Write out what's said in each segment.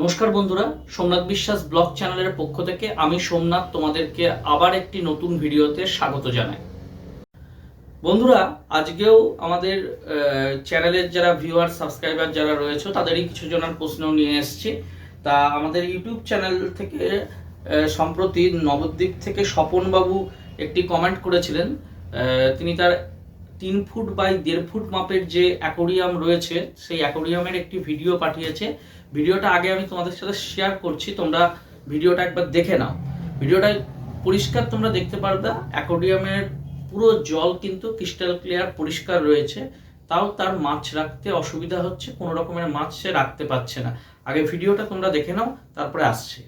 নমস্কার বন্ধুরা, সোমনাথ বিশ্বাস ব্লগ চ্যানেলের পক্ষ থেকে আমি সোমনাথ তোমাদেরকে আবার একটি নতুন ভিডিওতে স্বাগত জানাই। বন্ধুরা, আজকেও আমাদের চ্যানেলের যারা ভিউয়ার, সাবস্ক্রাইবার যারা রয়েছে, তাদেরই কিছু জনের প্রশ্ন নিয়ে এসেছি। তা আমাদের ইউটিউব চ্যানেল থেকে সম্প্রতি নবদ্বীপ থেকে স্বপনবাবু একটি কমেন্ট করেছিলেন। তিনি তার তিন ফুট বাই দেড় ফুট মাপের যে অ্যাকোরিয়াম রয়েছে, সেই অ্যাকোরিয়ামের একটি ভিডিও পাঠিয়েছে। ভিডিওটা আগে আমি তোমাদের সাথে শেয়ার করছি, তোমরা ভিডিওটা একবার দেখে নাও। ভিডিওটা পরিষ্কার তোমরা দেখতে পারবে, অ্যাকোডিয়ামের পুরো জল কিন্তু ক্রিস্টাল ক্লিয়ার পরিষ্কার রয়েছে, তাও তার মাছ রাখতে অসুবিধা হচ্ছে, কোনো রকমের মাছ সে রাখতে পারছে না। আগে ভিডিওটা তোমরা দেখে নাও, তারপরে আসছে।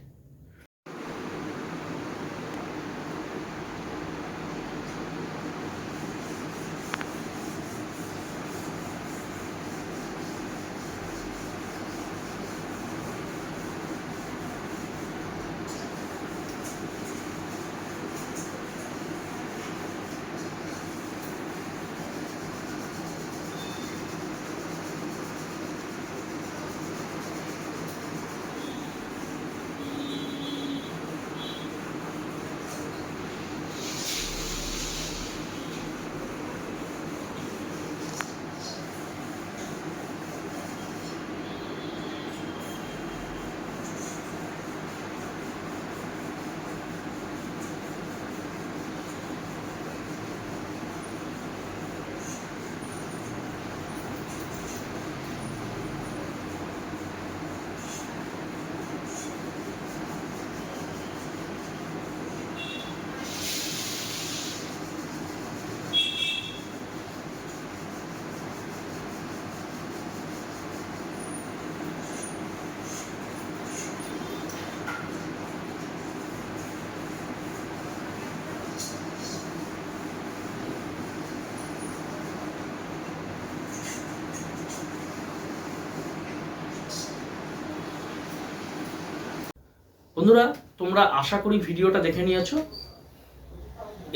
বন্ধুরা, তোমরা আশা করি ভিডিওটা দেখে নিয়েছো।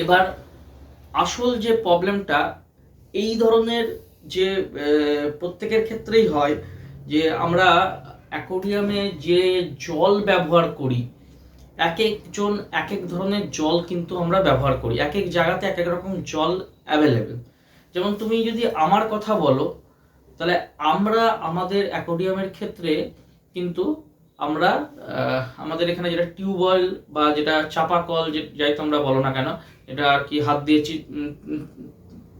এবার আসল যে প্রবলেমটা, এই ধরনের যে প্রত্যেকের ক্ষেত্রেই হয় যে, আমরা অ্যাকোরিয়ামে যে জল ব্যবহার করি, এক একজন এক এক ধরনের জল কিন্তু আমরা ব্যবহার করি। এক এক জায়গাতে এক এক রকম জল অ্যাভেলেবেল যেমন তুমি যদি আমার কথা বলো, তাহলে আমরা আমাদের অ্যাকোরিয়ামের ক্ষেত্রে কিন্তু আমরা আমাদের এখানে যেটা টিউবওয়েল বা যেটা চাপা কল যে, যাই তোমরা বলো না কেন, এটা আর কি হাত দিয়ে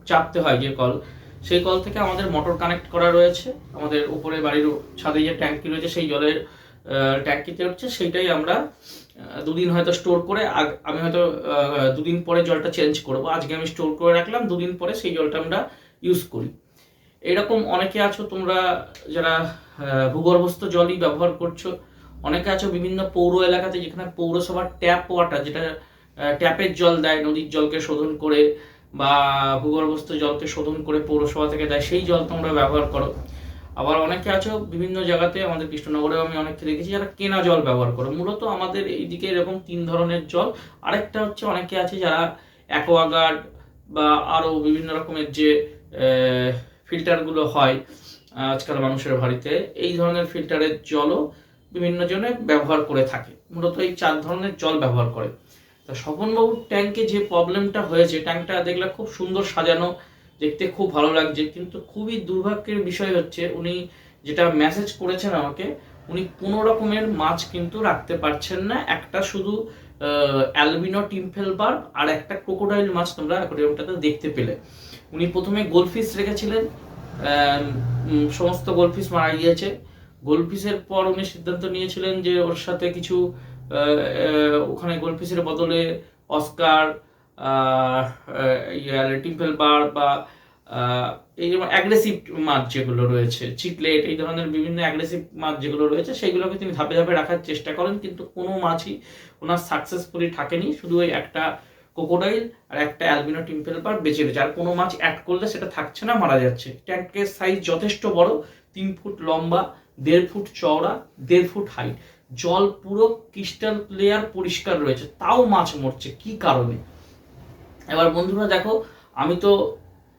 চাপতে হয় যে কল, সেই কল থেকে আমাদের মোটর কানেক্ট করা রয়েছে। আমাদের উপরে বাড়ির ছাদে যে ট্যাঙ্কি রয়েছে, সেই জলের ট্যাঙ্কিতে হচ্ছে, সেইটাই আমরা দুদিন হয়তো স্টোর করে আমি হয়তো দুদিন পরে জলটা চেঞ্জ করব। আজকে আমি স্টোর করে রাখলাম, দুদিন পরে সেই জলটা আমরা ইউজ করি। এরকম অনেকে আছো তোমরা যারা ভূগর্ভস্থ জলই ব্যবহার করছ। অনেকে আছো বিভিন্ন পৌর এলাকাতে যেখানে পৌরসভার ট্যাপ ওয়াটার যেটা ট্যাপের জল দেয়, নদীর জলকে শোধন করে বা ভূগর্ভস্থ জলকে শোধন করে পৌরসভা থেকে দেয়, সেই জল তোমরা ব্যবহার করো। আবার অনেকে আছো বিভিন্ন জায়গাতে, আমাদের কৃষ্ণনগরেও আমি অনেককে দেখেছি যারা কেনা জল ব্যবহার করো। মূলত আমাদের এইদিকে এরকম তিন ধরনের জল। আরেকটা হচ্ছে অনেকে আছে যারা অ্যাকোয়াগার্ড বা আরও বিভিন্ন রকমের যে ফিল্টারগুলো হয় আজকাল মানুষের বাড়িতে। এই ধরনের ফিল্টারের জলও বিভিন্ন জনে ব্যবহার করে থাকে। মূলত এই চার ধরনের জল ব্যবহার করে। তা স্বপনবাবুর ট্যাঙ্কে যে প্রবলেমটা হয়েছে, ট্যাঙ্কটা দেখলে খুব সুন্দর সাজানো, দেখতে খুব ভালো লাগছে। কিন্তু খুবই দুর্ভাগ্যের বিষয় হচ্ছে, উনি যেটা মেসেজ করেছেন আমাকে, উনি কোনো রকমের মাছ কিন্তু রাখতে পারছেন না। একটা শুধু অ্যালবিনো টিমফেল বার আর একটা ক্রোকোডাইল মাছ তোমরা অ্যাকোরিয়ামটাতে দেখতে পেলে। উনি প্রথমে গোলফিশ রেখেছিলেন সমস্ত গোলফিশ মারা গিয়েছে। গোলফিশের পর উনি সিদ্ধান্ত নিয়েছিলেন যে ওর সাথে কিছু ওখানে গোলফিশের বদলে অস্কার টিম্পেল বার বা এই যেমন অ্যাগ্রেসিভ মাছ যেগুলো রয়েছে চিকলেট এই ধরনের বিভিন্ন অ্যাগ্রেসিভ মাছ যেগুলো রয়েছে সেগুলোকে তিনি ধাপে ধাপে রাখার চেষ্টা করেন, কিন্তু কোনো মাছই ওনার সাকসেসফুলি থাকেনি। শুধু ওই একটা কোকোডাইল আর একটা অ্যালবিনো টিম্পেল বার বেঁচে রয়েছে। আর কোনো মাছ অ্যাড করলে সেটা থাকছে না, মারা যাচ্ছে। ট্যাঙ্কের সাইজ যথেষ্ট বড়, তিন ফুট লম্বা, দেড় ফুট চওড়া, দেড় ফুট হাইট জল পুরো ক্রিস্টাল ক্লিয়ার পরিষ্কার রয়েছে, তাও মাছ মরছে, কি কারণে? এবার বন্ধুরা দেখো, আমি তো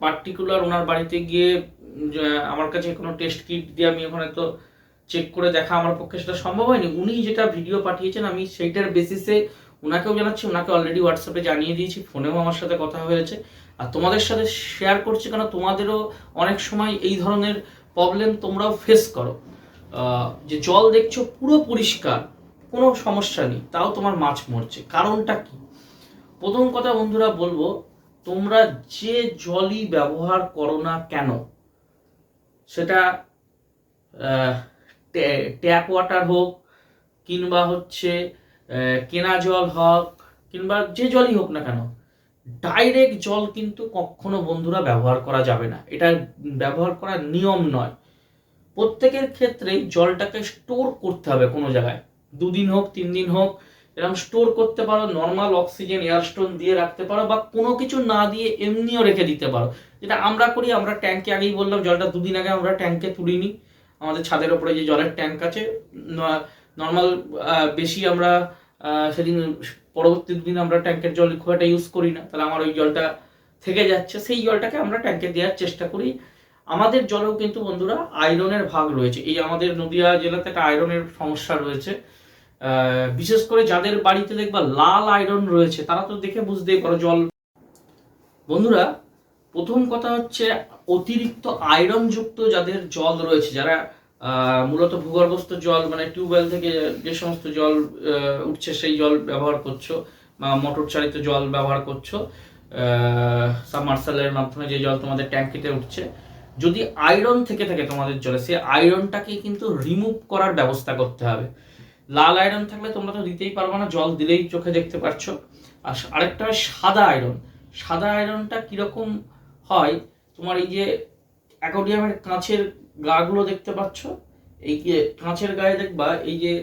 পার্টিকুলার ওনার বাড়িতে গিয়ে আমার কাছে কোনো টেস্ট কিট দিয়ে আমি ওখানে তো চেক করে দেখা আমার পক্ষে সেটা সম্ভব হয়নি। উনি যেটা ভিডিও পাঠিয়েছেন, আমি সেইটার বেসিসে ওনাকেও জানাচ্ছি, ওনাকে অলরেডি হোয়াটসঅ্যাপে জানিয়ে দিয়েছি, ফোনেও আমার সাথে কথা হয়েছে। আর তোমাদের সাথে শেয়ার করছি কেন? তোমাদেরও অনেক সময় এই ধরনের প্রবলেম তোমরাও ফেস করো। যে জল দেখছ পুরো পরিষ্কার, কোনো সমস্যা নেই, তাও তোমার মাছ মরছে। কারণটা কি? প্রথম কথা বন্ধুরা বলব, তোমরা যে জলই ব্যবহার করো না কেন, সেটা ট্যাপ ওয়াটার হোক কিংবা হচ্ছে কেনা জল হোক কিংবা যে জলই হোক না কেন ডাইরেক্ট জল কিন্তু কখনো বন্ধুরা ব্যবহার করা যাবে না। এটা ব্যবহার করার নিয়ম নয়। প্রত্যেকের ক্ষেত্রেই জলটাকে স্টোর করতে হবে কোনো জায়গায়। দুদিন হোক তিন দিন হোক এরকম স্টোর করতে পারো নর্মাল অক্সিজেন এয়ারস্টোন দিয়ে রাখতে পারো বা কোনো কিছু না দিয়ে এমনিও রেখে দিতে পারো। যেটা আমরা করি, আমরা ট্যাঙ্কে আগেই বললাম, জলটা দুদিন আগে আমরা ট্যাঙ্কে তুলিনি আমাদের ছাদের ওপরে যে জলের ট্যাঙ্ক আছে নর্মাল বেশি আমরা সেদিন পরবর্তী দিন আমরা ট্যাঙ্কের জল খুব একটা ইউজ করি না। তাহলে আমার ওই জলটা থেকে যাচ্ছে। সেই জলটাকে আমরা ট্যাঙ্কে দেওয়ার চেষ্টা করি। আমাদের জলেও কিন্তু বন্ধুরা আয়রনের ভাগ রয়েছে। এই আমাদের নদিয়া জেলাতে একটা আয়রনের সমস্যা রয়েছে। বিশেষ করে যাদের বাড়িতে দেখবা লাল আয়রন রয়েছে, তারা তো দেখে বুঝতেই পারো জল। বন্ধুরা, প্রথম কথা হচ্ছে অতিরিক্ত আয়রন যুক্ত যাদের জল রয়েছে, যারা মূলত ভূগর্ভস্থ জল মানে টিউবওয়েল থেকে যে সমস্ত জল উঠছে সেই জল ব্যবহার করছ বা মোটর চালিত জল ব্যবহার করছ সাবমার্সালের মাধ্যমে যে জল তোমাদের ট্যাঙ্কিতে উঠছে। যদি আয়রন থেকে থাকে তোমাদের জলে, সেই আয়রনটাকে কিন্তু রিমুভ করার ব্যবস্থা করতে হবে। লাল আয়রন থাকলে তোমরা তো দিতেই পারবে না, জল দিলেই চোখে দেখতে পাচ্ছ আর আরেকটা হয় সাদা আয়রন। সাদা আয়রনটা কীরকম হয়, তোমার এই যে অ্যাকোডিয়ামের কাঁচের গাগুলো দেখতে পাচ্ছ? এই যে কাঁচের গায়ে দেখবা, এই যে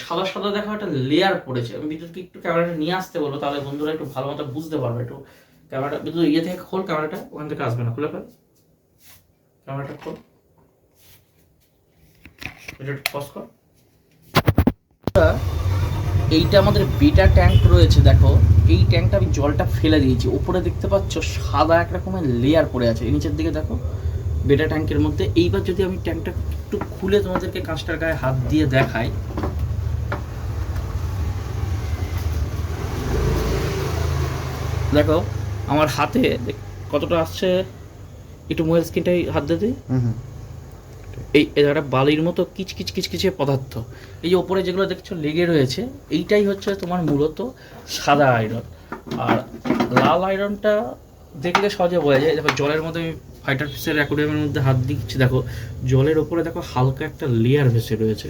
সাদা সাদা দেখা একটা লেয়ার পড়েছে। আমি বিদ্যুৎকে একটু ক্যামেরাটা নিয়ে আসতে বলব, তাহলে বন্ধুরা একটু ভালো মতো বুঝতে পারবে। একটু ক্যামেরাটা বিদ্যুৎ ইয়ে থেকে খোল ক্যামেরাটা ওখান থেকে আসবে না, খুলে ফেল। ক্যামেরাটা খোল। এইটা আমাদের বেটা ট্যাঙ্ক রয়েছে, দেখো। এই ট্যাঙ্কটা আমি জলটা ফেলে দিয়েছি। উপরে দেখতে পাচ্ছ সাদা এক রকমের লেয়ার পড়ে আছে। নিচের দিকে দেখো। বেটা ট্যাঙ্কের মধ্যে। এইবার যদি আমি ট্যাঙ্কটা একটু খুলে তোমাদেরকে কাঁচটার গায়ে হাত দিয়ে দেখাই। দেখো আমার হাতে কতটা আসছে? একটু মোবাইল স্ক্রিনটাই হাত দিয়ে দিই। এই জায়গাটা বালির মতো কিচ কিচ কিচ কিচে পদার্থ। এই যে ওপরে যেগুলো দেখছ লেগে রয়েছে এইটাই হচ্ছে তোমার মূলত সাদা আয়রন আর লাল আয়রনটা দেখলে সহজে বোঝা যায় দেখো জলের মধ্যে আমি ফাইটার ফিসের অ্যাকোরিয়ামের মধ্যে হাত দিচ্ছি। দেখো, জলের ওপরে দেখো হালকা একটা লেয়ার ভেসে রয়েছে।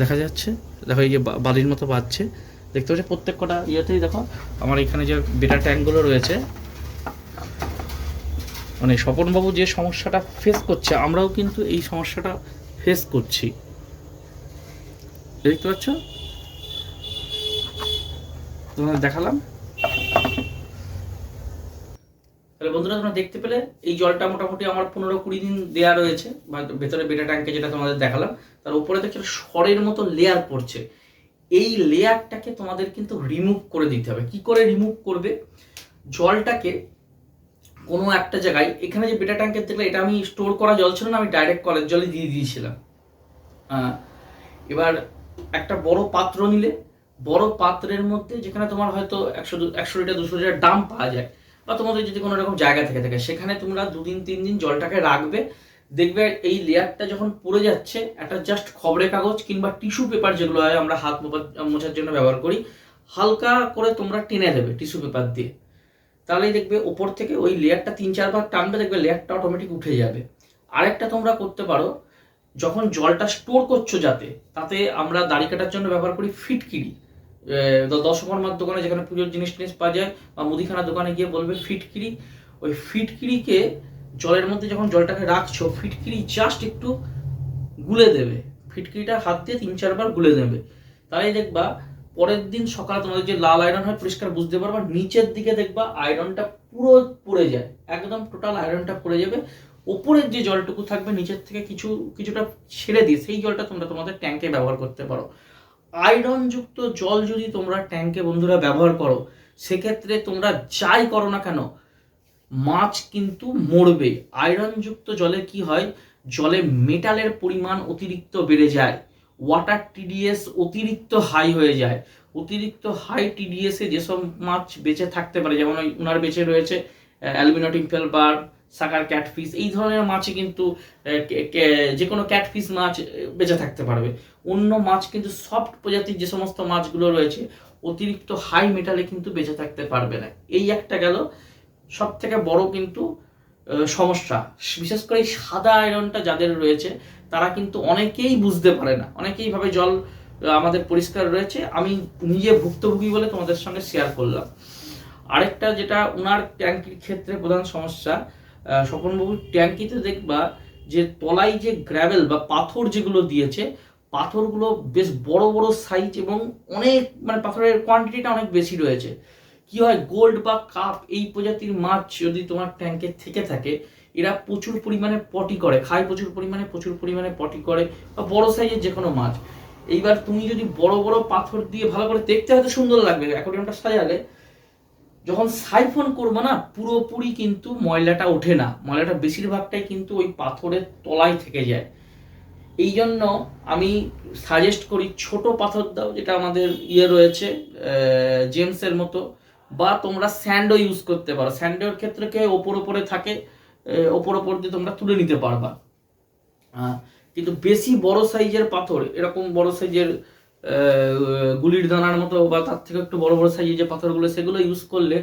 দেখা যাচ্ছে? দেখো, এই যে বালির মতো বাজছে। দেখতে পাচ্ছি? প্রত্যেক কটা ইয়েতেই দেখো, আমার এখানে যে বেটা ট্যাঙ্কগুলো রয়েছে মানে স্বপনবাবু যে সমস্যাটা ফেস করছে, আমরাও কিন্তু এই সমস্যাটা ফেস করছি। দেখতে পাচ্ছ? তোমাদের দেখালাম তাহলে বন্ধুরা, তোমরা দেখতে পেলে এই জলটা মোটামুটি আমার পনেরো কুড়ি দিন দেয়া রয়েছে, বা ভেতরে বেটা ট্যাঙ্কে যেটা তোমাদের দেখালাম, তার উপরে দেখছ সরের মতো লেয়ার পড়ছে। এই লেয়ারটাকে তোমাদের কিন্তু রিমুভ করে দিতে হবে। কি করে রিমুভ করবে? জলটাকে কোনো একটা জায়গায়, এখানে যে বেটা ট্যাঙ্কের দেখলে এটা আমি স্টোর করা জল ছিল না, আমি ডাইরেক্ট কলের জলে দিয়ে দিয়েছিলাম। এবার একটা বড় পাত্র নিলে, বড় পাত্রের মধ্যে যেখানে তোমার হয়তো একশো একশো লিটার, দুশো লিটার ডাম পাওয়া যায় বা তোমাদের যদি কোনো রকম জায়গা থেকে থাকে, সেখানে তোমরা দুদিন তিন দিন জলটাকে রাখবে। দেখবে এই লেয়ারটা যখন পড়ে যাচ্ছে, একটা জাস্ট খবরের কাগজ কিংবা টিস্যু পেপার যেগুলো হয়, আমরা হাত মোছার জন্য ব্যবহার করি, হালকা করে তোমরা টেনে দেবে টিস্যু পেপার দিয়ে। তাহলেই দেখবে ওপর থেকে ওই লেয়ারটা তিন, চারবার টানবে, দেখবে লেয়ারটা অটোমেটিক উঠে যাবে। আরেকটা তোমরা করতে পারো, যখন জলটা স্টোর করছ যাতে, তাতে আমরা দাড়ি কাটার জন্য ব্যবহার করি ফিটকিরি। দশকর্মার দোকানে যেখানে পুজোর জিনিস টিনিস পাওয়া যায়, বা মুদিখানার দোকানে গিয়ে বলবে ফিটকিরি। ওই ফিটকিরিকে জলের মধ্যে যখন জলটাকে রাখছো, ফিটকিরি জাস্ট একটু গুলে দেবে। ফিটকিরিটা হাত দিয়ে তিন, চারবার গুলে দেবে তাই দেখবা, পরের দিন সকালে তোমাদের যে লাল আয়রন হয়, পরিষ্কার বুঝতে পারবা, নিচের দিকে দেখবা আয়রনটা পুরো পড়ে যায়। একদম টোটাল আয়রনটা পড়ে যাবে। ওপরের যে জলটুকু থাকবে, নিচের থেকে কিছু, কিছুটা ছেড়ে দিয়ে সেই জলটা তোমরা তোমাদের ট্যাঙ্কে ব্যবহার করতে পারো। আয়রন যুক্ত জল যদি তোমরা ট্যাঙ্কে বন্ধুরা ব্যবহার করো, সেক্ষেত্রে তোমরা যাই করো না কেন, মাছ কিন্তু মরবে। আয়রন যুক্ত জলে কি হয়? জলে মেটালের পরিমাণ অতিরিক্ত বেড়ে যায়। ওয়াটার টিডিএস অতিরিক্ত হাই হয়ে যায়। অতিরিক্ত হাই টিডিএসে যেসব মাছ বেঁচে থাকতে পারে, যেমন ওই উনার বেঁচে রয়েছে অ্যালবিনো টিম্পেল বার সাকার ক্যাটফিস এই ধরনের মাছই কিন্তু যে কোনো ক্যাটফিস মাছ বেঁচে থাকতে পারবে। অন্য মাছ কিন্তু সফট প্রজাতির যে সমস্ত মাছগুলো রয়েছে, অতিরিক্ত হাই মেটালে কিন্তু বেঁচে থাকতে পারবে না। এই একটা গেল সব থেকে বড় কিন্তু সমস্যা। বিশেষ করে সাদা আয়রনটা যাদের রয়েছে, তারা কিন্তু অনেকেই বুঝতে পারে না। অনেকেই ভাবে জল আমাদের পরিষ্কার রয়েছে, আমি নিজে ভুক্তভোগী বলে তোমাদের সঙ্গে শেয়ার করলাম। আরেকটা যেটা ওনার ট্যাঙ্কির ক্ষেত্রে প্রধান সমস্যা স্বপনবাবুর ট্যাঙ্কিতে দেখবা যে তলায় যে গ্র্যাভেল বা পাথর যেগুলো দিয়েছে, পাথরগুলো বেশ বড় বড় সাইজ এবং অনেক মানে পাথরের কোয়ান্টিটিটা অনেক বেশি রয়েছে। কি হয় গোল্ড বা কাপ এই প্রজাতির মাছ যদি তোমার ট্যাঙ্কে থেকে থাকে, এরা প্রচুর পরিমাণে পটি করে, খায় প্রচুর পরিমাণে প্রচুর পরিমাণে পটি করে, বা বড় সাইজের যে কোনো মাছ। এইবার তুমি যদি বড় বড় পাথর দিয়ে ভালো করে দেখতে, হয়তো সুন্দর লাগবে অ্যাকোরিয়ামটা সাজালে যখন সাইফন করব না, পুরোপুরি কিন্তু ময়লাটা ওঠে না। ময়লাটা বেশিরভাগটাই কিন্তু ওই পাথরের তলায় থেকে যায়। এই জন্য আমি সাজেস্ট করি ছোট পাথর দাও, যেটা আমাদের ইয়ে রয়েছে জেমসের মতো, বা তোমরা স্যান্ডও ইউজ করতে পারো। স্যান্ডের ক্ষেত্রে কে ওপর ওপরে থাকে ওপর ওপর দিয়ে তোমরা তুলে নিতে পারবা। কিন্তু বেশি বড় সাইজের পাথর, এরকম বড় সাইজের গুলির দানার মতো বা তার থেকে একটু বড় বড় সাইজের যে পাথরগুলো, সেগুলো ইউজ করলে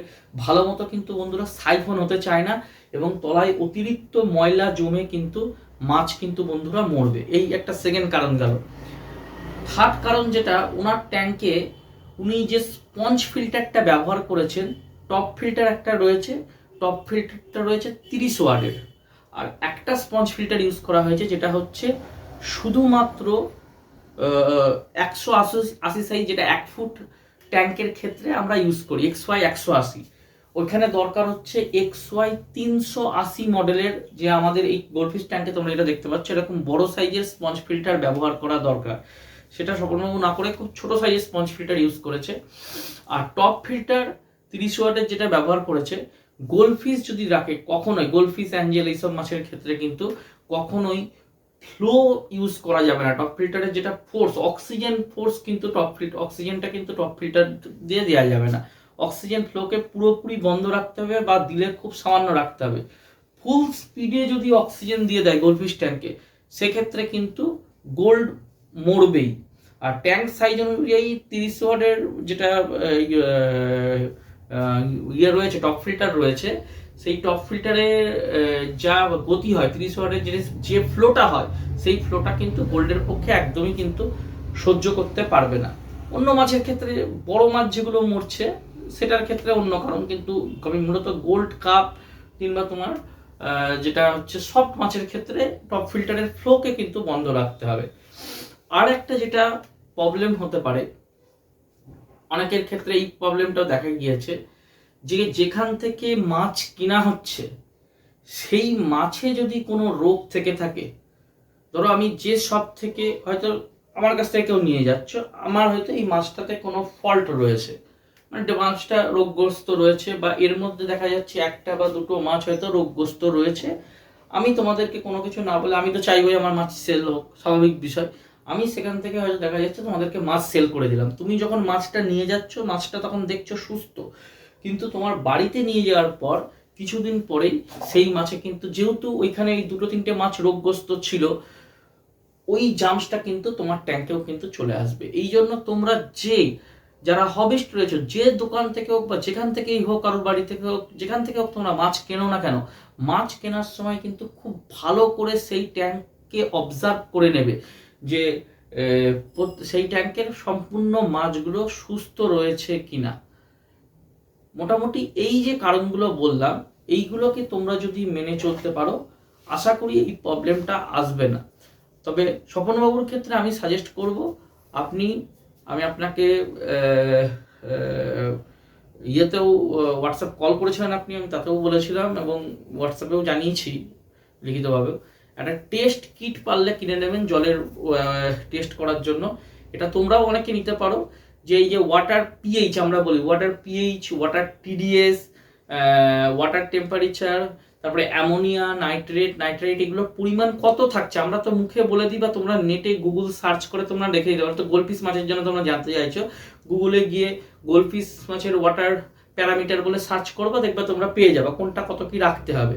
ভালো মতো কিন্তু বন্ধুরা সাইফন হতে চায় না এবং তলায় অতিরিক্ত ময়লা জমে কিন্তু মাছ কিন্তু বন্ধুরা মরবে। এই একটা সেকেন্ড কারণ গেল। থার্ড কারণ যেটা, ওনার ট্যাঙ্কে উনি যে স্পঞ্জ ফিল্টারটা ব্যবহার করেছেন টপ ফিল্টার একটা রয়েছে টপ ফিল্টারটা রয়েছে তিরিশ ওয়ার্ডের আর একটা স্পঞ্জ ফিল্টার ইউজ করা হয়েছে, যেটা হচ্ছে শুধুমাত্র একশো আশি আশি সাইজ যেটা এক ফুট ট্যাঙ্কের ক্ষেত্রে আমরা ইউজ করি এক্স ওয়াই একশো আশি। ওইখানে দরকার হচ্ছে এক্স ওয়াই তিনশো আশি মডেলের যে আমাদের এই গোল্ডফিশ ট্যাঙ্কে তোমরা যেটা দেখতে পাচ্ছ, এরকম বড় সাইজের স্পঞ্জ ফিল্টার ব্যবহার করা দরকার। সেটা সকলবাবু না করে খুব ছোট সাইজের স্পঞ্জ ফিল্টার ইউজ করেছে। আর টপ ফিল্টার তিরিশ ওয়াটের যেটা ব্যবহার করেছে গোল্ডফিশ যদি রাখে, কখনোই গোল্ডফিশ অ্যাঞ্জেল এইসব মাছের ক্ষেত্রে কিন্তু কখনোই ফ্লো ইউজ করা যাবে না। টপ ফিল্টারের যেটা ফোর্স অক্সিজেন ফোর্স কিন্তু টপ ফিল্টার অক্সিজেনটা কিন্তু টপ ফিল্টার দিয়ে দেওয়া যাবে না। অক্সিজেন ফ্লোকে পুরোপুরি বন্ধ রাখতে হবে বা দিলে খুব সামান্য রাখতে হবে। ফুল স্পিডে যদি অক্সিজেন দিয়ে দেয় গোল্ডফিশ ট্যাঙ্কে সেক্ষেত্রে কিন্তু গোল্ড মরবেই। আর ট্যাঙ্ক সাইজ অনুযায়ী তিরিশ ওয়ার্ডের যেটা ইয়ে, ইয়ে রয়েছে টপ ফিল্টার রয়েছে সেই টপ ফিল্টারের যা গতি হয়, তিরিশ ওয়ার্ডের যে যে ফ্লোটা হয়, সেই ফ্লোটা কিন্তু গোল্ডের পক্ষে একদমই কিন্তু সহ্য করতে পারবে না। অন্য মাছের ক্ষেত্রে, বড় মাছ যেগুলো মরছে, সেটার ক্ষেত্রে অন্য কারণ, কিন্তু আমি মূলত গোল্ড কাপ কিংবা তোমার যেটা হচ্ছে সফট মাছের ক্ষেত্রে টপ ফিল্টারের ফ্লোকে কিন্তু বন্ধ রাখতে হবে। আর একটা যেটা প্রবলেম হতে পারে, অনেকের ক্ষেত্রে এই প্রবলেমটাও দেখা গিয়েছে যে যেখান থেকে মাছ কিনা হচ্ছে, সেই মাছে যদি কোনো রোগ থেকে থাকে, ধরো আমি যে সব থেকে হয়তো আমার কাছ থেকে কেউ নিয়ে যাচ্ছ, আমার হয়তো এই মাছটাতে কোনো ফল্ট রয়েছে। মানে মাছটা রোগগ্রস্ত রয়েছে বা এর মধ্যে দেখা যাচ্ছে একটা বা দুটো মাছ হয়তো রোগগ্রস্ত রয়েছে, আমি তোমাদেরকে কোনো কিছু না বলে, আমি তো চাইবই আমার মাছ সেল হোক, স্বাভাবিক বিষয়। আমি সেখান থেকে হয়তো দেখা যাচ্ছে তোমাদেরকে মাছ সেল করে দিলাম। তুমি যখন মাছটা নিয়ে যাচ্ছ, মাছটা তখন দেখছ সুস্থ। কিন্তু তোমার বাড়িতে নিয়ে যাওয়ার পর কিছুদিন পরেই সেই মাছে কিন্তু, যেহেতু ওইখানে এই দুটো তিনটে মাছ রোগগ্রস্ত ছিল, ওই জামসটা কিন্তু তোমার ট্যাঙ্কেও কিন্তু চলে আসবে। এই জন্য তোমরা যে, যারা হবিস্ট রয়েছে, যে দোকান থেকে হোক বা যেখান থেকেই হোক, কারোর বাড়ি থেকে হোক, যেখান থেকে হোক তোমরা মাছ কেনো না কেন, মাছ কেনার সময় কিন্তু খুব ভালো করে সেই ট্যাঙ্ককে অবজার্ভ করে নেবে যে সেই ট্যাঙ্কের সম্পূর্ণ মাছগুলো সুস্থ রয়েছে কিনা। মোটামুটি এই যে কারণগুলো বললাম, এইগুলোকে তোমরা যদি মেনে চলতে পারো, আশা করি এই প্রবলেমটা আসবে না। তবে স্বপনবাবুর ক্ষেত্রে আমি সাজেস্ট করব, আপনি, আমি আপনাকে ইয়েতেও হোয়াটসঅ্যাপ কল করেছিলেন আপনি, আমি তাতেও বলেছিলাম এবং হোয়াটসঅ্যাপেও জানিয়েছি লিখিতভাবেও একটা টেস্ট কিট পারলে কিনে নেবেন জলের টেস্ট করার জন্য। এটা তোমরাও অনেকে নিতে পারো। যে এই যে ওয়াটার পিএইচ আমরা বলি water pH water TDS water temperature তারপরে অ্যামোনিয়া নাইট্রেট নাইট্রেট এগুলোর পরিমাণ কত থাকছে আমরা তো মুখে বলে দিই বা তোমরা নেটে গুগল সার্চ করে তোমরা দেখে দিতে পারো। তো গোলফিস মাছের জন্য তোমরা জানতে চাইছো গুগলে গিয়ে গোলফিস মাছের ওয়াটার প্যারামিটার বলে সার্চ করবা দেখবে তোমরা পেয়ে যাবে কোনটা কত কি রাখতে হবে।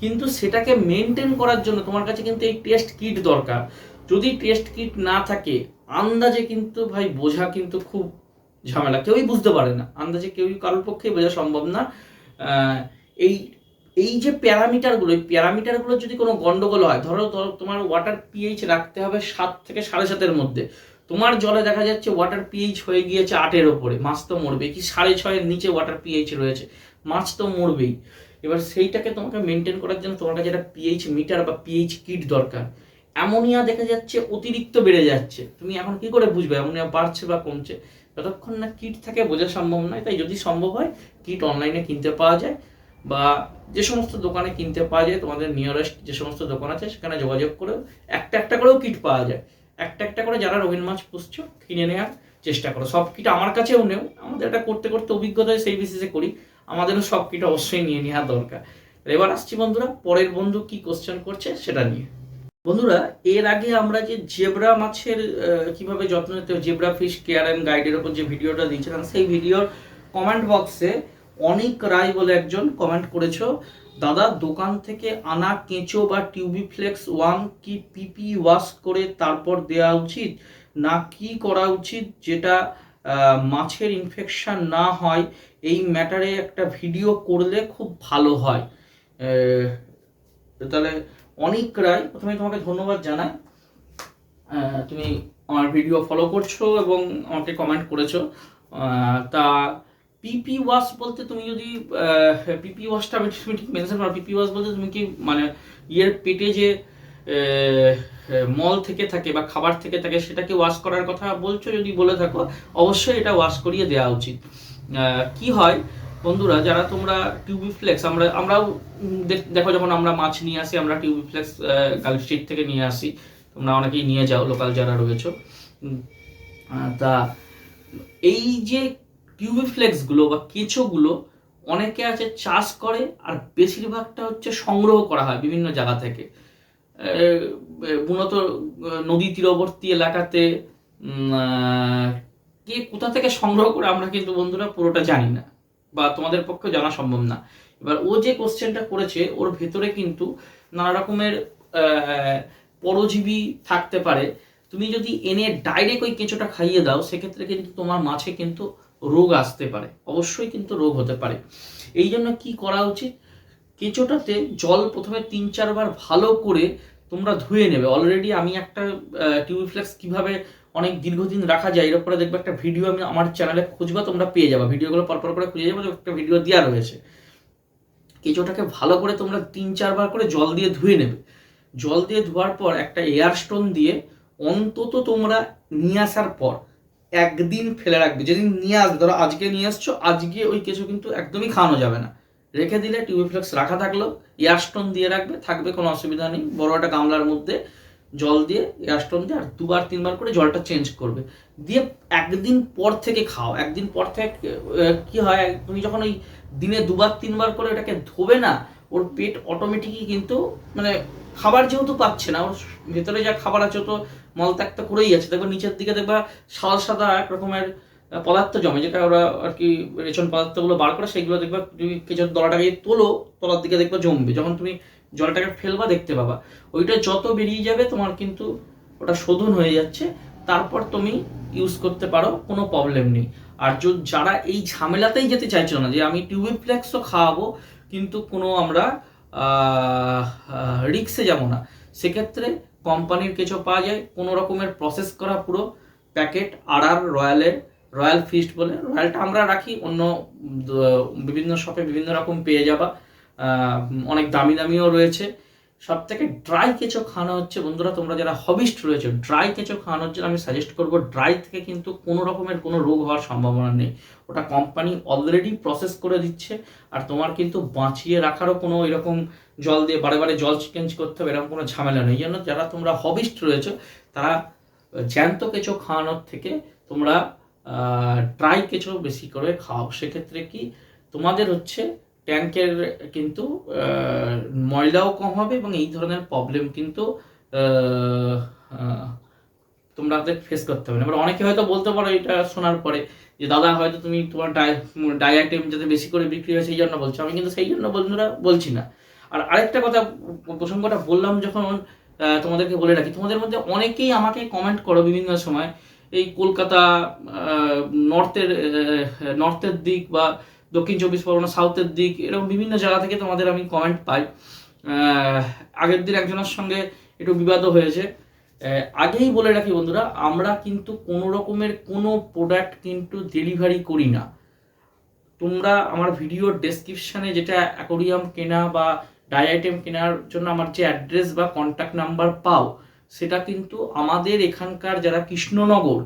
কিন্তু সেটাকে মেনটেন করার জন্য তোমার কাছে কিন্তু এই টেস্ট কিট দরকার। যদি টেস্ট কিট না থাকে আন্দাজে কিন্তু ভাই বোঝা কিন্তু খুব ঝামেলা। কেউই বুঝতে পারে না। আন্দাজে কেউই কারোর পক্ষে বোঝা সম্ভব না। এই এই যে প্যারামিটারগুলো, এই প্যারামিটারগুলো যদি কোনো গন্ডগোল হয়, ধরো ধরো তোমার ওয়াটার পিএইচ রাখতে হবে সাত থেকে সাড়ে সাতের মধ্যে। তোমার জলে দেখা যাচ্ছে ওয়াটার পিএইচ হয়ে গিয়েছে আটের ওপরে। মাছ তো মরবে কি সাড়ে ছয়ের নিচে ওয়াটার পিএইচ রয়েছে? মাছ তো মরবেই। এবার সেইটাকে তোমাকে মেনটেন করার জন্য তোমার কাছে একটা পিএইচ মিটার বা পিএইচ কিট দরকার। অ্যামোনিয়া দেখা যাচ্ছে অতিরিক্ত বেড়ে যাচ্ছে। তুমি এখন কি করে বুঝবে? অ্যামোনিয়া বাড়ছে বা কমছে? যতক্ষণ না কিট থাকে বোঝা সম্ভব নয়। তাই যদি সম্ভব হয়, কিট অনলাইনে কিনতে পাওয়া যায় বা যে সমস্ত দোকানে কিনতে পাওয়া যায়, তোমাদের নিয়ারেস্ট যে সমস্ত দোকান আছে, সেখানে যোগাযোগ করে একটা একটা করেও কিট পাওয়া যায়। একটা একটা করে যারা রবীন্দ্র মাছ পুষছো, কিনে নেওয়ার চেষ্টা করো। সব কিট আমার কাছেও নেও। আমাদের এটা করতে করতে অভিজ্ঞতায় সেই বেসিসে করি। আমাদেরও সব কিট অবশ্যই নিয়ে নেওয়া দরকার। এবার আসছি বন্ধুরা, পরের বন্ধু কি কোশ্চেন করছে সেটা নিয়ে। বন্ধুরা, এর আগে আমরা যে জেব্রা মাছের কীভাবে যত্ন নিতে হয় জেব্রা ফিশ কেয়ার অ্যান্ড গাইডের উপর যে ভিডিওটা দিয়েছিলাম, সেই ভিডিওর কমেন্ট বক্সে অনিক রায় বলে একজন কমেন্ট করেছ, দাদা, দোকান থেকে আনা কেঁচো বা টিউবিফ্লেক্স ওয়ান কি পিপি ওয়াশ করে তারপর দেওয়া উচিত? না কি করা উচিত যেটা মাছের ইনফেকশন না হয়? এই ম্যাটারে একটা ভিডিও করলে খুব ভালো হয়। তাহলে অনিক রায়। প্রথমে তোমাকে ধন্যবাদ জানাই। তুমি আমার ভিডিও ফলো করছ এবং আমাকে কমেন্ট করেছ। তা পিপি ওয়াশ বলতে তুমি যদি পিপি ওয়াশটা আমি তুমি ঠিক মেনশন করো। পিপি ওয়াশ বলতে তুমি কি মানে ইয়ের পেটে যে মল থেকে থাকে বা খাবার থেকে থাকে সেটাকে ওয়াশ করার কথা বলছো যদি বলে থাকো, অবশ্যই এটা ওয়াশ করিয়ে দেওয়া উচিত। কি হয়? বন্ধুরা, যারা তোমরা টিউবিফ্লেক্স, আমরা, আমরাও দেখ- যখন আমরা মাছ নিয়ে আসি, আমরা টিউবিফ্লেক্স গালফ স্ট্রিট থেকে নিয়ে আসি। তোমরা অনেকেই নিয়ে যাও, লোকাল যারা রয়েছে। তা, এই যে টিউবিফ্লেক্সগুলো বা কেঁচোগুলো, অনেকে আছে চাষ করে, আর বেশিরভাগটা হচ্ছে সংগ্রহ করা হয় বিভিন্ন জায়গা থেকে। মূলত নদী তীরবর্তী এলাকাতে কে কোথা থেকে সংগ্রহ করে, আমরা কিন্তু বন্ধুরা পুরোটা জানি না। বা তোমাদের পক্ষে জানা সম্ভব না। এবার ও যে কোশ্চেনটা করেছে, ওর ভেতরে কিন্তু নানা রকমের পরজীবী থাকতে পারে। তুমি যদি এনে ডাইরেক্ট ওই কেঁচোটা খাইয়ে দাও, সেক্ষেত্রে কিন্তু তোমার মাছে কিন্তু রোগ আসতে পারে। অবশ্যই কিন্তু রোগ হতে পারে। এই জন্য কি করা উচিত? কেঁচোটাতে জল প্রথমে তিন চারবার ভালো করে তোমরা ধুয়ে নেবে। অলরেডি আমি একটা টিউবফ্লেক্স কীভাবে অনেক দীর্ঘদিন রাখা যায়, এর উপরে দেখবে একটা ভিডিও আমি আমার চ্যানেলে খুঁজবা, তোমরা পেয়ে যাবে। ভিডিওগুলো পরপর করে খুঁজে যাবে, একটা ভিডিও দেওয়া রয়েছে। কেঁচোটাকে ভালো করে তোমরা তিন চারবার করে জল দিয়ে ধুয়ে নেবে। জল দিয়ে ধোয়ার পর একটা এয়ার স্টোন দিয়ে অন্তত তোমরা নিয়ে আসার পর একদিন ফেলে রাখবে। যেদিন নিয়ে আসবে, ধরো আজকে নিয়ে আসছো, আজকে ওই কেঁচো কিন্তু একদমই খাওয়ানো যাবে না। রেখে দিলে টিউবিফ্লেক্স রাখা থাকল এয়ার স্টোন দিয়ে রাখবে, থাকবে কোনো অসুবিধা নেই। বড় একটা গামলার মধ্যে জল দিয়ে এয়ার স্টোন দিয়ে, আর দুবার, তিনবার করে জলটা চেঞ্জ করবে। দিয়ে একদিন পর থেকে খাও। একদিন পর থেকে কি হয়, তুমি যখন ওই দিনে দুবার, তিনবার করে ওটাকে ধোবে না, ওর পেট অটোমেটিকই কিন্তু মানে খাবার যেহেতু পাচ্ছে না, ওর ভেতরে যা খাবার আছে তো মলত্যাগ তো করেই আছে দেখবে নিচের দিকে দেখবা সাদা সাদা এক রকমের পদার্থ জমে, যেটা ওরা আর কি রেচন পদার্থগুলো বার করে, সেগুলো দেখবা তুমি কিছু দলাটাকে তোলো, তলার দিকে দেখবা জমবে। যখন তুমি জলটাকে ফেলবা, দেখতে পাবা। ওইটা যত বেরিয়ে যাবে, তোমার কিন্তু ওটা শোধন হয়ে যাচ্ছে। তারপর তুমি ইউজ করতে পারো, কোনো প্রবলেম নেই। আর যারা এই ঝামেলাতেই যেতে চাইছো না, যে আমি টিউবিফ্লেক্সও খাওয়াবো, কিন্তু কোনো আমরা রিক্সে যাব না। সেক্ষেত্রে কোম্পানির কিছু পাওয়া যায়, কোনো রকমের প্রসেস করা পুরো প্যাকেট আর আর রয়্যালের রয়্যাল ফিস্ট বলে। রয়্যালটা আমরা রাখি, অন্য বিভিন্ন শপে বিভিন্ন রকম পেয়ে যাবা। অনেক দামি দামিও রয়েছে। সব থেকে ড্রাই কেঁচো খাওয়ানো হচ্ছে, বন্ধুরা, তোমরা যারা হবিস্ট রয়েছে ড্রাই কেঁচো খাওয়ানোর জন্য আমি সাজেস্ট করব ড্রাই থেকে কিন্তু কোনো রকমের কোনো রোগ হওয়ার সম্ভাবনা নেই। ওটা কোম্পানি অলরেডি প্রসেস করে দিচ্ছে, আর তোমার কিন্তু বাঁচিয়ে রাখারও কোনো এরকম জল দিয়ে বারে বারে জল চেঞ্জ করতে হবে, এরকম কোনো ঝামেলা নেই। জন্য যারা তোমরা হবিস্ট রয়েছে, তারা জ্যান্ত কেঁচো খাওয়ানোর থেকে তোমরা ড্রাই কেঁচো বেশি করে খাও। সেক্ষেত্রে কি তোমাদের হচ্ছে ট্যাঙ্কের কিন্তু ময়লাও কম হবে এবং এই ধরনের প্রবলেম কিন্তু তোমাদের ফেস করতে হবে না। এবার অনেকে হয়তো বলতে পারো এটা শোনার পরে যে, দাদা, হয়তো তুমি তোমার ডাই আইটেম যাতে বেশি করে বিক্রি হয় সেই জন্য বলছো। আমি কিন্তু সেই জন্য বন্ধুরা বলছি না। আর আরেকটা কথা, প্রসঙ্গটা বললাম যখন তোমাদেরকে বলে রাখি, তোমাদের মধ্যে অনেকেই আমাকে কমেন্ট করো বিভিন্ন সময়, এই কলকাতা নর্থের নর্থের দিক বা দক্ষিণ চব্বিশ পরগনা সাউথের দিক, এরকম বিভিন্ন জায়গা থেকে তোমাদের আমি কমেন্ট পাই। আগের দিন একজনের সঙ্গে একটু বিবাদও হয়েছে। আগেই বলে রাখি বন্ধুরা, আমরা কিন্তু কোনো রকমের কোনো প্রোডাক্ট কিন্তু ডেলিভারি করি না। তোমরা আমার ভিডিওর ডেসক্রিপশানে যেটা অ্যাকোরিয়াম কেনা বা ডাই আইটেম কেনার জন্য আমার যে অ্যাড্রেস বা কন্ট্যাক্ট নাম্বার পাও, সেটা কিন্তু আমাদের এখানকার যারা কৃষ্ণনগর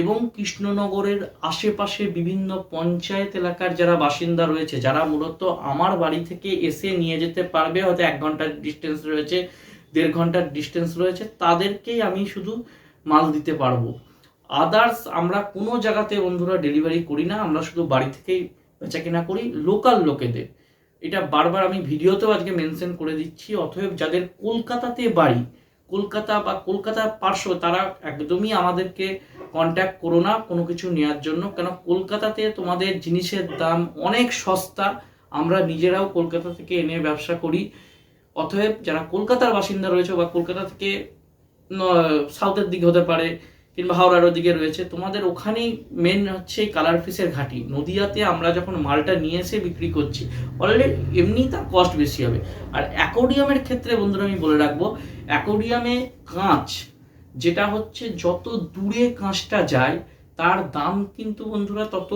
এবং কৃষ্ণনগরের আশেপাশে বিভিন্ন পঞ্চায়েত এলাকার যারা বাসিন্দা রয়েছে, যারা মূলত আমার বাড়ি থেকে এসে নিয়ে যেতে পারবে, হয়তো এক ঘণ্টার ডিস্টেন্স রয়েছে, দেড় ঘণ্টার ডিস্টেন্স রয়েছে, তাদেরকেই আমি শুধু মাল দিতে পারব। আদার্স আমরা কোনো জায়গাতে বন্ধুরা ডেলিভারি করি না, আমরা শুধু বাড়ি থেকেই বেচা কেনা করি লোকাল লোকেদের। এটা বারবার আমি ভিডিওতেও আজকে মেনশন করে দিচ্ছি, অতএব যাদের কলকাতাতে বাড়ি, কলকাতা বা কলকাতার পার্শ্ব, তারা একদমই আমাদেরকে কন্ট্যাক্ট করো না, কোনো কিছু নেওয়ার জন্য। কেন কলকাতাতে তোমাদের জিনিসের দাম অনেক সস্তা। আমরা নিজেরাও কলকাতা থেকে এনে ব্যবসা করি। অতএব যারা কলকাতার বাসিন্দা রয়েছে বা কলকাতা থেকে সাউথের দিকে হতে পারে কিংবা হাওড়ার ওদিকে রয়েছে, তোমাদের ওখানেই মেন হচ্ছে কালার ফিসের ঘাটি। নদিয়াতে আমরা যখন মালটা নিয়ে এসে বিক্রি করছি অলরেডি এমনি তার কস্ট বেশি হবে। আর অ্যাকোডিয়ামের ক্ষেত্রে বন্ধুরা আমি বলে রাখব অ্যাকোডিয়ামে কাঁচ যেটা হচ্ছে যত দূরে কাঁচটা যায়, তার দাম কিন্তু বন্ধুরা তত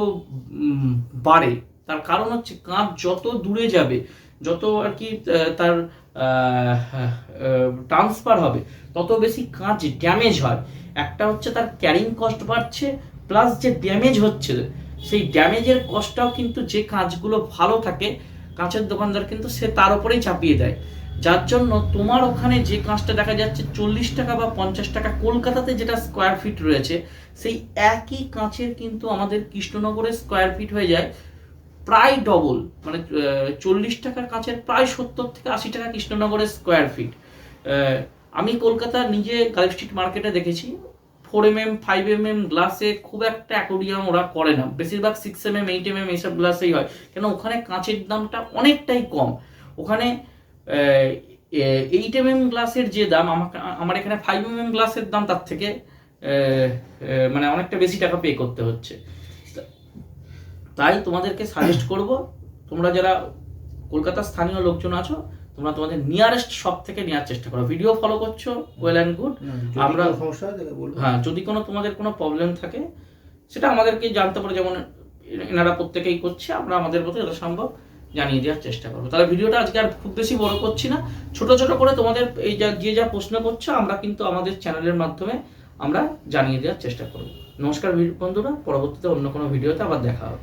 বাড়ে। তার কারণ হচ্ছে কাঁচ যত দূরে যাবে, যত আর কি তার ট্রান্সফার হবে, তত বেশি কাঁচ ড্যামেজ হয়। একটা হচ্ছে তার ক্যারিং কস্ট বাড়ছে প্লাস যে ড্যামেজ হচ্ছে, সেই ড্যামেজের কস্টটাও কিন্তু যে কাঁচগুলো ভালো থাকে, কাঁচের দোকানদার কিন্তু সে তার উপরেই চাপিয়ে দেয়। যার জন্য তোমার ওখানে যে কাঁচটা দেখা যাচ্ছে, চল্লিশ টাকা বা পঞ্চাশ টাকা কলকাতাতে যেটা স্কোয়ার ফিট রয়েছে, সেই একই কাঁচের কিন্তু আমাদের কৃষ্ণনগরে স্কোয়ার ফিট হয়ে যায় প্রায় ডবল মানে চল্লিশ টাকার কাঁচের প্রায় সত্তর থেকে আশি টাকা কৃষ্ণনগরের স্কোয়ার ফিট আমি কলকাতা নিজে গার্লফ স্ট্রিট মার্কেটে দেখেছি four M M five M M গ্লাসে খুব একটা অ্যাকোডিয়াম ওরা করে না। বেশিরভাগ six M M eight M M এইসব গ্লাসেই হয়। কেন, ওখানে কাঁচের দামটা অনেকটাই কম। ওখানে এইট এম এম গ্লাসের যে দাম আমাকে আমার এখানে ফাইভ এম এম গ্লাসের দাম তার থেকে মানে অনেকটা বেশি টাকা পে করতে হচ্ছে। তাই তোমাদেরকে সাজেস্ট করব তোমরা যারা কলকাতার স্থানীয় লোকজন আছো তোমরা তোমাদের নিয়ারেস্ট শপ থেকে নেওয়ার চেষ্টা করো। ভিডিও ফলো করছ ওয়েল অ্যান্ড গুড আমরা- হ্যাঁ যদি কোনো তোমাদের কোনো প্রবলেম থাকে সেটা আমাদেরকে জানতে পারো। যেমন এনারা প্রত্যেকেই করছে আমরা আমাদের মতো যত সম্ভব জানিয়ে দেওয়ার চেষ্টা করব। তাহলে ভিডিওটা আজকে আর খুব বেশি বড় করছি না। ছোট ছোট করে তোমাদের এই যা যে যা প্রশ্ন করছ, আমরা কিন্তু আমাদের চ্যানেলের মাধ্যমে আমরা জানিয়ে দেওয়ার চেষ্টা করব। নমস্কার বন্ধুরা, পরবর্তীতে অন্য কোনো ভিডিওতে আবার দেখা হবে।